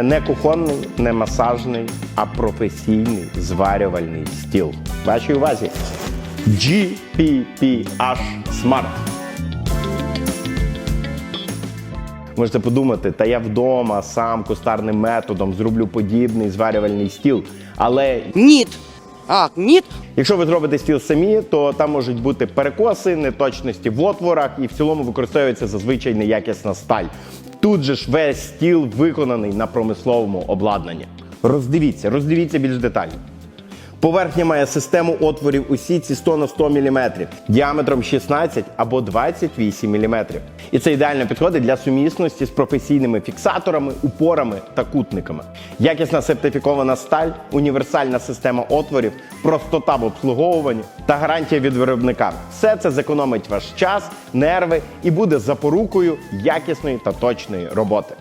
Не кухонний, не масажний, а професійний зварювальний стіл. Вашій увазі GPPH Smart. Можете подумати, та я вдома сам кустарним методом зроблю подібний зварювальний стіл. Але Ніт. А, ніт? Якщо ви зробите стіл самі, то там можуть бути перекоси, неточності в отворах, і в цілому використовується зазвичай неякісна сталь. Тут же ж весь стіл виконаний на промисловому обладнанні. Роздивіться, роздивіться більш детально. Поверхня має систему отворів у сітці 100 на 100 мм, діаметром 16 або 28 мм. І це ідеально підходить для сумісності з професійними фіксаторами, упорами та кутниками. Якісна сертифікована сталь, універсальна система отворів, простота в обслуговуванні та гарантія від виробника. Все це зекономить ваш час, нерви і буде запорукою якісної та точної роботи.